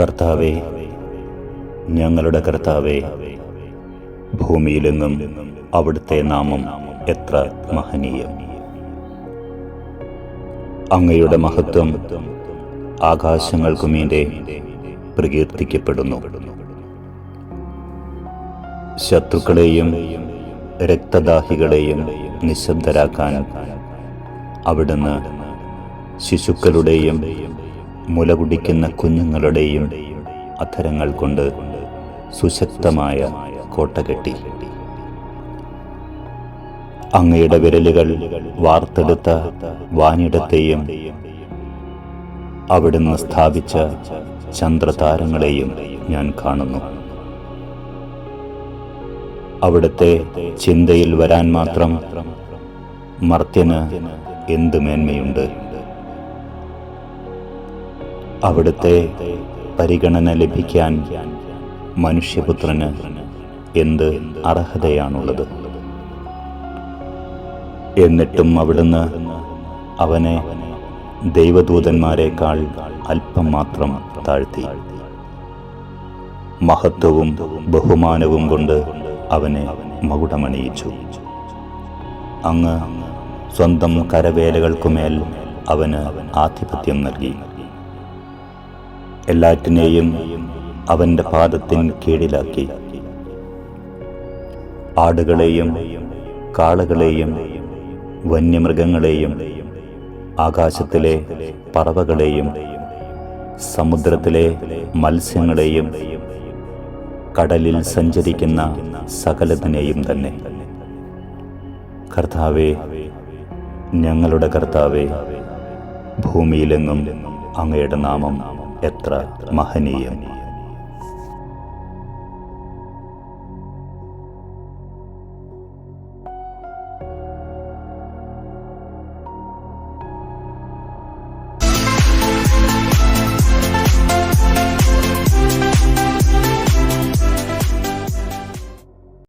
കർത്താവെ ഞങ്ങളുടെ കർത്താവെ ഭൂമിയിലെങ്ങും അവിടുത്തെ നാമം എത്ര മഹനീയം. അങ്ങയുടെ മഹത്വം ആകാശങ്ങൾക്കുമീന്റെ പ്രകീർത്തിക്കപ്പെടുന്നു. ശത്രുക്കളെയും രക്തദാഹികളെയും നിശബ്ദരാക്കാൻ അവിടുന്ന് ശിശുക്കളുടെയും മുല കുടിക്കുന്ന കുഞ്ഞുങ്ങളുടെയും അധരങ്ങൾ കൊണ്ട് സുശക്തമായ കോട്ട കെട്ടി. അങ്ങയുടെ വിരലുകൾ വാർത്തെടുത്ത വാനിടത്തെയും അവിടുന്ന് സ്ഥാപിച്ച ചന്ദ്രതാരങ്ങളെയും ഞാൻ കാണുന്നു. അവിടുത്തെ ചിന്തയിൽ വരാൻ മാത്രം മർത്യന് എന്ത് മേന്മയുണ്ട്? അവിടുത്തെ പരിഗണന ലഭിക്കാൻ മനുഷ്യപുത്രന് എന്ത് അർഹതയാണുള്ളത്? എന്നിട്ടും അവിടുന്ന് അവനെ ദൈവദൂതന്മാരെക്കാൾ അല്പം മാത്രം താഴ്ത്തി. മഹത്വവും ബഹുമാനവും കൊണ്ട് അവനെ മകുടമണിയിച്ചു. അങ്ങ് സ്വന്തം കരവേലകൾക്കുമേൽ അവന് ആധിപത്യം നൽകി. എല്ലാറ്റിനെയും അവന്റെ പാദത്തിൻ കീഴിലാക്കി. ആടുകളെയും കാളകളെയും വന്യമൃഗങ്ങളെയും ആകാശത്തിലെ പറവകളെയും സമുദ്രത്തിലെ മത്സ്യങ്ങളെയും കടലിൽ സഞ്ചരിക്കുന്ന സകലതിനെയും തന്നെ. കർത്താവേ ഞങ്ങളുടെ കർത്താവേ ഭൂമിയിലെങ്ങും അങ്ങയുടെ നാമം എത്ര മഹനീയം.